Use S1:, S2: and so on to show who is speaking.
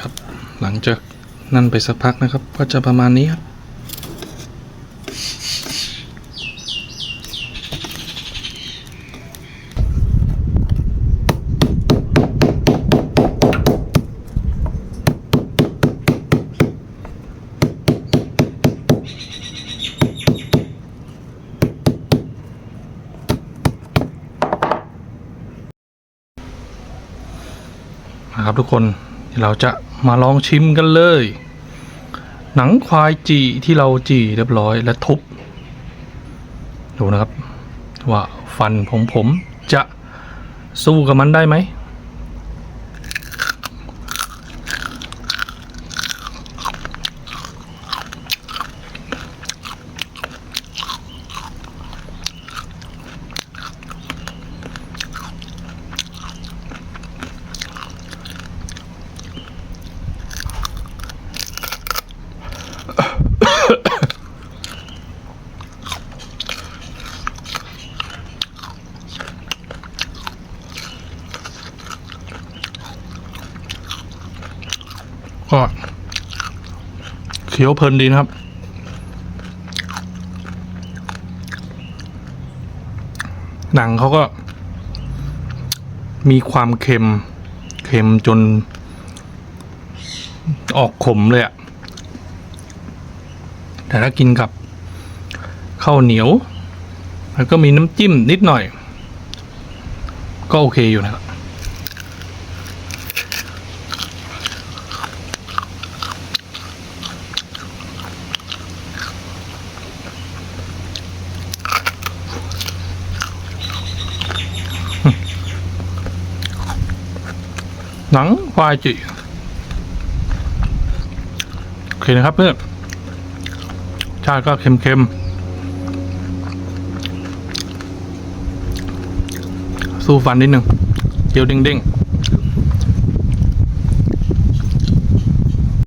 S1: ครับ หลังจากนั่นไปสักพักนะครับ ก็จะประมาณนี้ครับนะครับทุกคน เราจะมาลองชิมกันเลย หนังควายจีที่เราจีเรียบร้อยและทุบ ดูนะครับ ว่าฟันของผมจะสู้กับมันได้ไหม ก็เคี้ยวเพลินดีนะครับ หนังเขาก็ มีความเค็ม เค็มจน ออกขมเลยอะแต่ถ้ากินกับข้าวเหนียว แล้วก็มีน้ำจิ้มนิดหน่อย ก็โอเคอยู่นะครับ หนังควายจีโอเคนะครับเพื่อนชาติก็เค็มๆ สู้ฟันนิดหนึ่งเจียวเด้งๆ